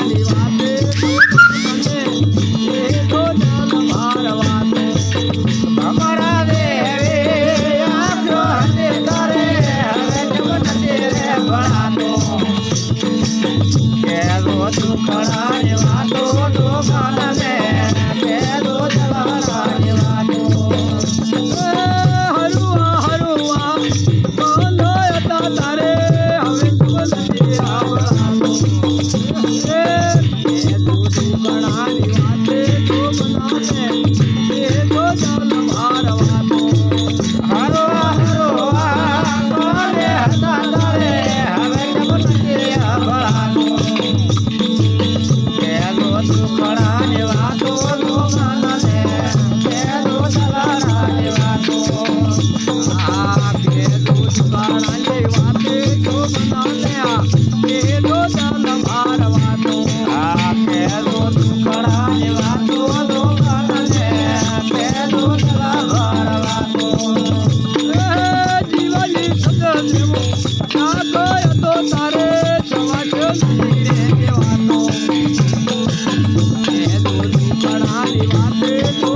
Hallelujah. દોની કણાની વાતે તો